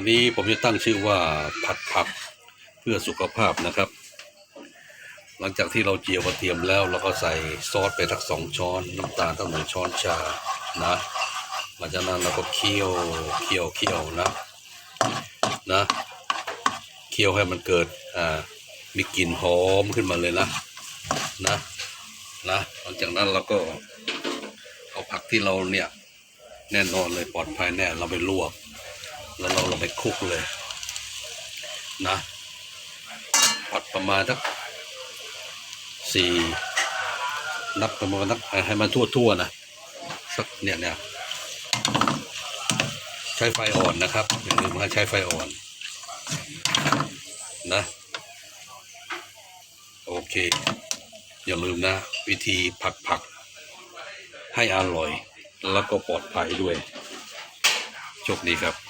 วันนี้ผมจะตั้งชื่อว่าผัดผักเพื่อสุขภาพนะครับ หลังจากที่เราเจียวกระเทียมแล้วเราก็ใส่ซอสไปสักสองช้อนน้ำตาลตั้งหนึ่งช้อนชานะหลังจากนั้นเราก็เคี่ยวเคี่ยวเคี่ยวนะนะเคี่ยวให้มันเกิดอ่ามีกลิ่นหอมขึ้นมาเลยนะนะนะหลังจากนั้นเราก็เอาผักที่เราเนี่ยแน่นอนเลยปลอดภัยแน่เราไปลวก แล้วเราลงไปคลุกเลยนะผัดประมาณสักสี่นับประมาณนักให้มันทั่วๆนะสักเนี่ยเนี่ยใช้ไฟอ่อนนะครับอย่าลืมว่าใช้ไฟอ่อนนะโอเค อย่าลืมนะ วิธีผัดผัก ให้อร่อย แล้วก็ปลอดภัยด้วยโชคดีครับ